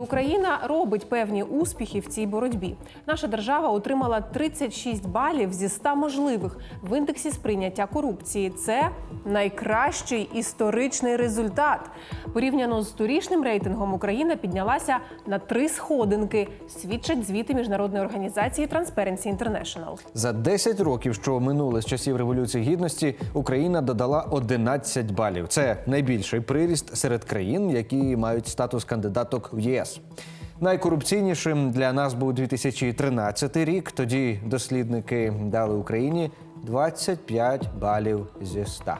Україна робить певні успіхи в цій боротьбі. Наша держава отримала 36 балів зі 100 можливих в індексі сприйняття корупції. Це найкращий історичний результат. Порівняно з торішнім рейтингом Україна піднялася на три сходинки. Свідчать звіти міжнародної організації Transparency International. За 10 років, що минули з часів революції гідності, Україна додала 11 балів. Це найбільший приріст серед країн, які мають статус кандидаток в ЄС. Найкорупційнішим для нас був 2013 рік. Тоді дослідники дали Україні 25 балів зі 100.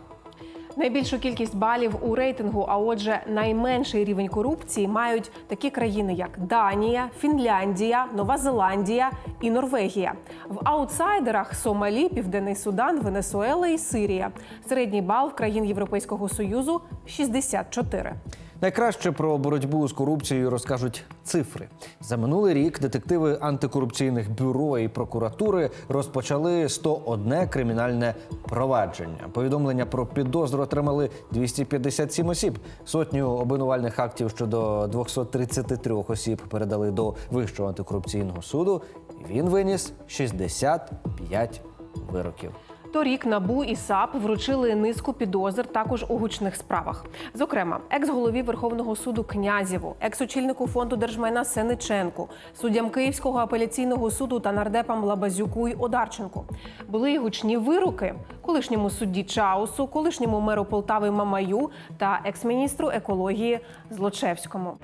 Найбільшу кількість балів у рейтингу, а отже, найменший рівень корупції мають такі країни, як Данія, Фінляндія, Нова Зеландія і Норвегія. В аутсайдерах Сомалі, Південний Судан, Венесуела і Сирія. Середній бал в країн Європейського союзу 64. Найкраще про боротьбу з корупцією розкажуть цифри. За минулий рік детективи антикорупційних бюро і прокуратури розпочали 101 кримінальне провадження. Повідомлення про підозру отримали 257 осіб. Сотню обвинувальних актів щодо 233 осіб передали до Вищого антикорупційного суду. Він виніс 65 вироків. Торік НАБУ і САП вручили низку підозр також у гучних справах. Зокрема, екс-голові Верховного суду Князєву, екс-очільнику фонду держмайна Сениченку, суддям Київського апеляційного суду та нардепам Лабазюку й Одарченку. Були й гучні вироки колишньому судді Чаусу, колишньому меру Полтави Мамаю та екс-міністру екології Злочевському.